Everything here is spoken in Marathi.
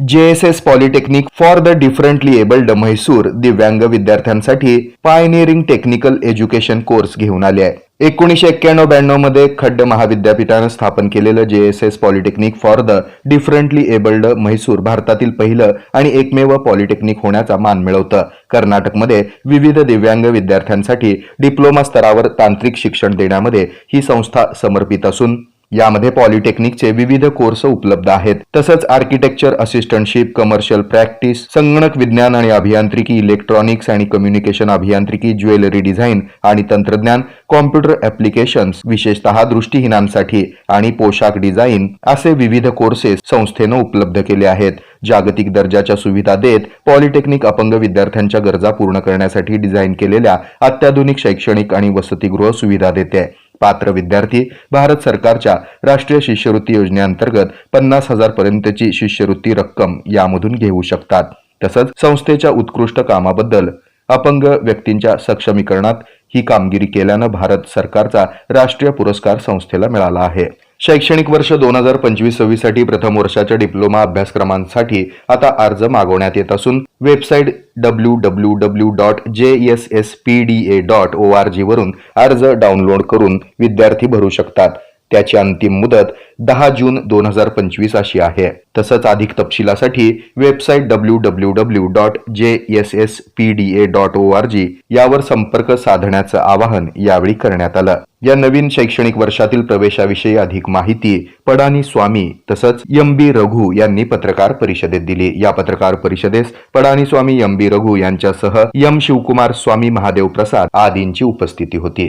JSS polytechnic for the differently abled Mysore दिव्यांग विद्यार्थ्यांसाठी पायनिअरिंग टेक्निकल एज्युकेशन कोर्स घेऊन आले आहे. एकोणीशे एक्क्याण्णव ब्याण्णवमध्ये खड्ड महाविद्यापीठानं स्थापन केलेलं JSS polytechnic for the differently abled Mysore भारतातील पहिलं आणि एकमेव पॉलिटेक्निक होण्याचा मान मिळवतं. कर्नाटकमध्ये विविध दिव्यांग विद्यार्थ्यांसाठी डिप्लोमा स्तरावर तांत्रिक शिक्षण देण्यामध्ये ही संस्था समर्पित असून यामध्ये पॉलिटेक्निकचे विविध कोर्स उपलब्ध आहेत. तसंच आर्किटेक्चर असिस्टंटशिप कमर्शियल प्रॅक्टिस संगणक विज्ञान आणि अभियांत्रिकी इलेक्ट्रॉनिक्स आणि कम्युनिकेशन अभियांत्रिकी ज्वेलरी डिझाईन आणि तंत्रज्ञान कॉम्प्युटर ऍप्लिकेशन्स विशेषतः दृष्टीहीनांसाठी आणि पोशाख डिझाईन असे विविध कोर्सेस संस्थेनं उपलब्ध केले आहेत. जागतिक दर्जाच्या सुविधा देत पॉलिटेक्निक अपंग विद्यार्थ्यांच्या गरजा पूर्ण करण्यासाठी डिझाईन केलेल्या अत्याधुनिक शैक्षणिक आणि वसतिगृह सुविधा देते. पात्र विद्यार्थी भारत सरकारच्या राष्ट्रीय शिष्यवृत्ती योजनेअंतर्गत पन्नास हजार पर्यंतची शिष्यवृत्ती रक्कम यामधून घेऊ शकतात. तसंच संस्थेच्या उत्कृष्ट कामाबद्दल अपंग व्यक्तींच्या सक्षमीकरणात ही कामगिरी केल्यानं भारत सरकारचा राष्ट्रीय पुरस्कार संस्थेला मिळाला आहे. शैक्षणिक वर्ष दोन हजार पंचवीस सव्वीससाठी प्रथम वर्षाच्या डिप्लोमा अभ्यासक्रमांसाठी आता अर्ज मागवण्यात येत असून website W W W dot J S S P D A dot O R G वरून अर्ज डाउनलोड करून विद्यार्थी भरू शकतात. त्याची अंतिम मुदत दहा जून दोन हजार पंचवीस अशी आहे. तसंच अधिक तपशिलासाठी website W W W dot J S S P D A dot O R G यावर संपर्क साधण्याचं आवाहन यावेळी करण्यात आलं. या नवीन शैक्षणिक वर्षातील प्रवेशाविषयी अधिक माहिती पडानी स्वामी तसंच एम बी रघु यांनी पत्रकार परिषदेत दिली. या पत्रकार परिषदेस पडानी स्वामी एम बी रघु यांच्यासह एम शिवकुमार स्वामी महादेव प्रसाद आदींची उपस्थिती होती.